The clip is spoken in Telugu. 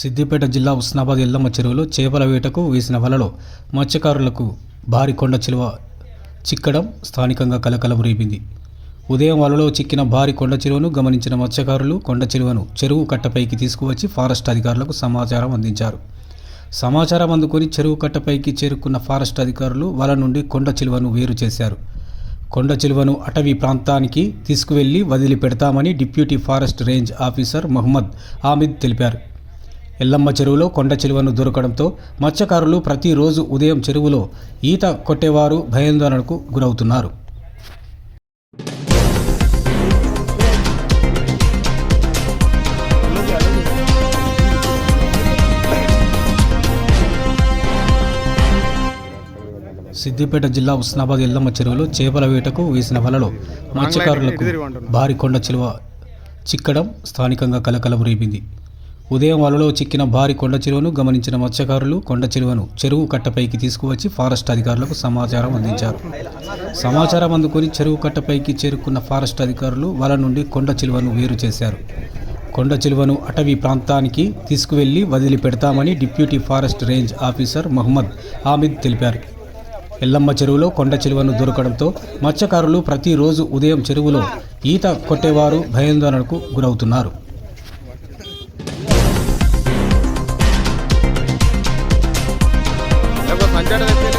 సిద్దిపేట జిల్లా ఉస్నాబాద్ ఎల్లమ్మ చెరువులో చేపల వేటకు వేసిన వలలో మత్స్యకారులకు భారీ కొండ చిలువ చిక్కడం స్థానికంగా కలకలం రేపింది ఉదయం వలలో చిక్కిన భారీ కొండ చిలువను గమనించిన మత్స్యకారులు కొండ చిలువను చెరువు కట్టపైకి తీసుకువచ్చి ఫారెస్ట్ అధికారులకు సమాచారం అందించారు. సమాచారం అందుకొని చెరువు కట్టపైకి చేరుకున్న ఫారెస్ట్ అధికారులు వల నుండి కొండ చిలువను వేరు చేశారు. కొండ చిలువను అటవీ ప్రాంతానికి తీసుకువెళ్ళి వదిలిపెడతామని deputy forest range officer Mohammed Hamid తెలిపారు. ఎల్లమ్మ చెరువులో కొండ చిలువను దొరకడంతో మత్స్యకారులు ప్రతిరోజు ఉదయం చెరువులో ఈత కొట్టేవారు భయాందోళనకు గురవుతున్నారు. సిద్దిపేట జిల్లా ఉస్నాబాద్ ఎల్లమ్మ చెరువులో చేపల వేటకు వేసిన వలలో మత్స్యకారులకు భారీ కొండ చిలువ చిక్కడం స్థానికంగా కలకలం రేపింది. ఉదయం వలలో చిక్కిన భారీ కొండ చెరువును గమనించిన మత్స్యకారులు కొండ చిలువను చెరువు కట్టపైకి తీసుకువచ్చి ఫారెస్ట్ అధికారులకు సమాచారం అందించారు. సమాచారం అందుకొని చెరువు కట్టపైకి చేరుకున్న ఫారెస్ట్ అధికారులు వల నుండి కొండ చిలువను వేరు చేశారు. కొండ చిలువను అటవీ ప్రాంతానికి తీసుకువెళ్ళి వదిలిపెడతామని deputy forest range officer Mohammed Hamid తెలిపారు. ఎల్లమ్మ చెరువులో కొండ చిలువను దొరకడంతో మత్స్యకారులు ప్రతిరోజు ఉదయం చెరువులో ఈత కొట్టేవారు భయాందోళనకు గురవుతున్నారు. Gracias.